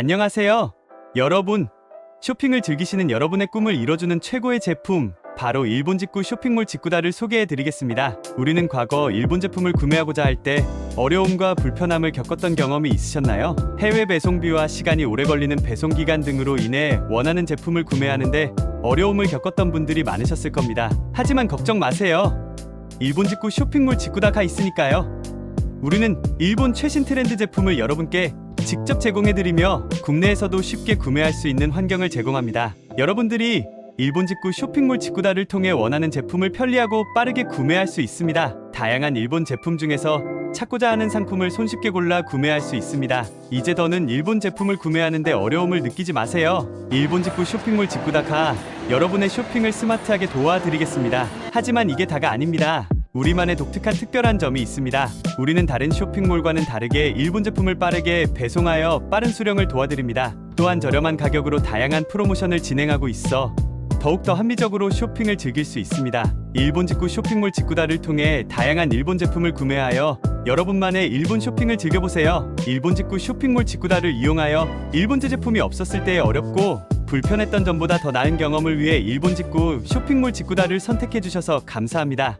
안녕하세요. 여러분, 쇼핑을 즐기시는 여러분의 꿈을 이뤄주는 최고의 제품, 바로 일본 직구 쇼핑몰 직구다를 소개해 드리겠습니다. 우리는 과거 일본 제품을 구매하고자 할 때 어려움과 불편함을 겪었던 경험이 있으셨나요? 해외 배송비와 시간이 오래 걸리는 배송 기간 등으로 인해 원하는 제품을 구매하는데 어려움을 겪었던 분들이 많으셨을 겁니다. 하지만 걱정 마세요. 일본 직구 쇼핑몰 직구다가 있으니까요. 우리는 일본 최신 트렌드 제품을 여러분께 직접 제공해드리며 국내에서도 쉽게 구매할 수 있는 환경을 제공합니다. 여러분들이 일본 직구 쇼핑몰 직구다를 통해 원하는 제품을 편리하고 빠르게 구매할 수 있습니다. 다양한 일본 제품 중에서 찾고자 하는 상품을 손쉽게 골라 구매할 수 있습니다. 이제 더는 일본 제품을 구매하는데 어려움을 느끼지 마세요. 일본 직구 쇼핑몰 직구다가 여러분의 쇼핑을 스마트하게 도와드리겠습니다. 하지만 이게 다가 아닙니다. 우리만의 독특한 특별한 점이 있습니다. 우리는 다른 쇼핑몰과는 다르게 일본 제품을 빠르게 배송하여 빠른 수령을 도와드립니다. 또한 저렴한 가격으로 다양한 프로모션을 진행하고 있어 더욱더 합리적으로 쇼핑을 즐길 수 있습니다. 일본 직구 쇼핑몰 직구다를 통해 다양한 일본 제품을 구매하여 여러분만의 일본 쇼핑을 즐겨보세요. 일본 직구 쇼핑몰 직구다를 이용하여 일본제 제품이 없었을 때의 어렵고 불편했던 점보다 더 나은 경험을 위해 일본 직구 쇼핑몰 직구다를 선택해 주셔서 감사합니다.